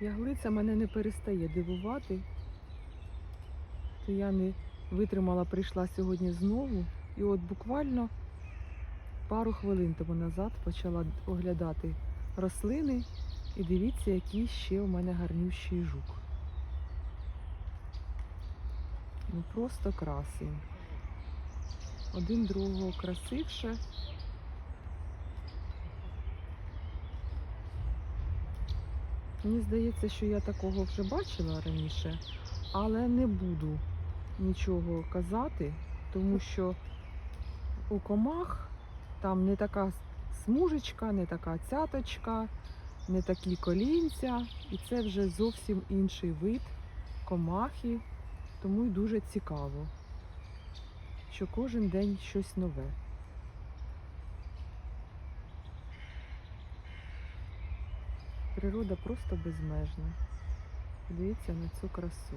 Яглиця мене не перестає дивувати. То я не витримала, прийшла сьогодні знову. І от буквально пару хвилин тому назад почала оглядати рослини. І дивіться, який ще у мене гарнющий жук. Ну просто красень. Один другого красивше. Мені здається, що я такого вже бачила раніше, але не буду нічого казати, тому що у комах там не така смужечка, не така цяточка, не такі колінця, і це вже зовсім інший вид комахи, тому й дуже цікаво, що кожен день щось нове. Природа просто безмежна. Дивіться на цю красу.